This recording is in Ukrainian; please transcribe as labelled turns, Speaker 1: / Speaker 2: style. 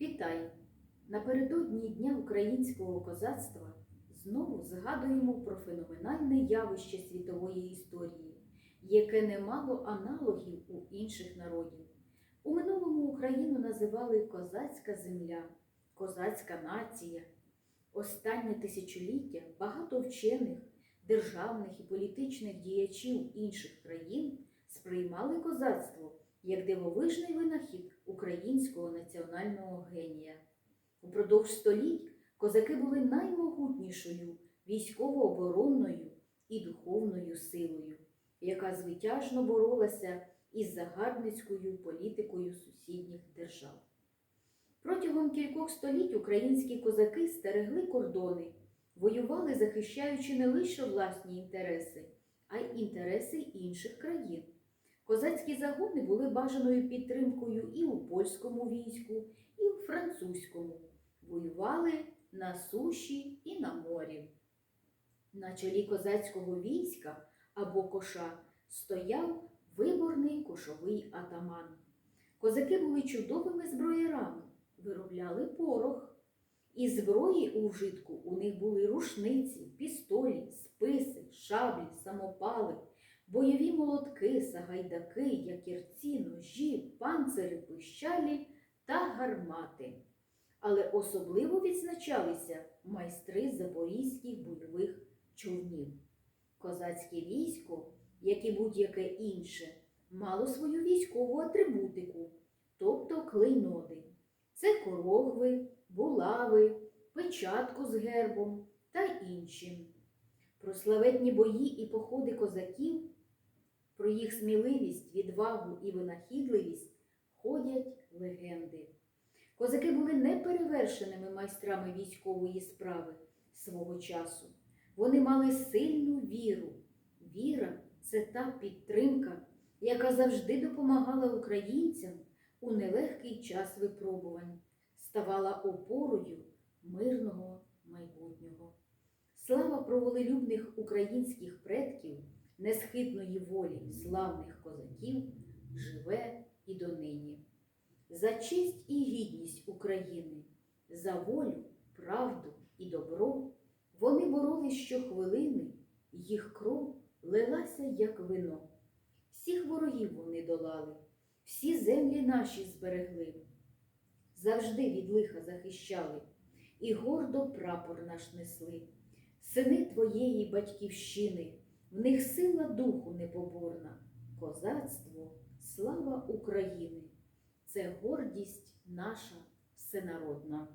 Speaker 1: Вітаю! Напередодні Дня українського козацтва знову згадуємо про феноменальне явище світової історії, яке не мало аналогів у інших народів. У минулому Україну називали козацька земля, козацька нація. Останнє тисячоліття багато вчених, державних і політичних діячів інших країн сприймали козацтво як дивовижний винахід національного генія. Упродовж століть козаки були наймогутнішою військово-оборонною і духовною силою, яка звитяжно боролася із загарбницькою політикою сусідніх держав. Протягом кількох століть українські козаки стерегли кордони, воювали, захищаючи не лише власні інтереси, а й інтереси інших країн. Козацькі загони були бажаною підтримкою і у польському війську, і у французькому. Воювали на суші і на морі. На чолі козацького війська або коша стояв виборний кошовий атаман. Козаки були чудовими зброярами, виробляли порох. Із зброї у вжитку у них були рушниці, пістолі, списи, шаблі, самопали, бойові молотки, сагайдаки, якірці, ножі, панцири, пищалі та гармати. Але особливо відзначалися майстри запорізьких бойових човнів. Козацьке військо, як і будь-яке інше, мало свою військову атрибутику, тобто клейноди. Це корогви, булави, печатку з гербом та інші. Про славетні бої і походи козаків, про їх сміливість, відвагу і винахідливість ходять легенди. Козаки були неперевершеними майстрами військової справи свого часу. Вони мали сильну віру. Віра це та підтримка, яка завжди допомагала українцям у нелегкий час випробувань, ставала опорою мирного майбутнього. Слава про волелюбних українських предків, несхитної волі славних козаків живе і донині. За честь і гідність України, за волю, правду і добро вони боролись щохвилини, їх кров лилася, як вино. Всіх ворогів вони долали, всі землі наші зберегли, завжди від лиха захищали і гордо прапор наш несли. Сини твоєї батьківщини, в них сила духу непоборна, козацтво, слава України, це гордість наша всенародна.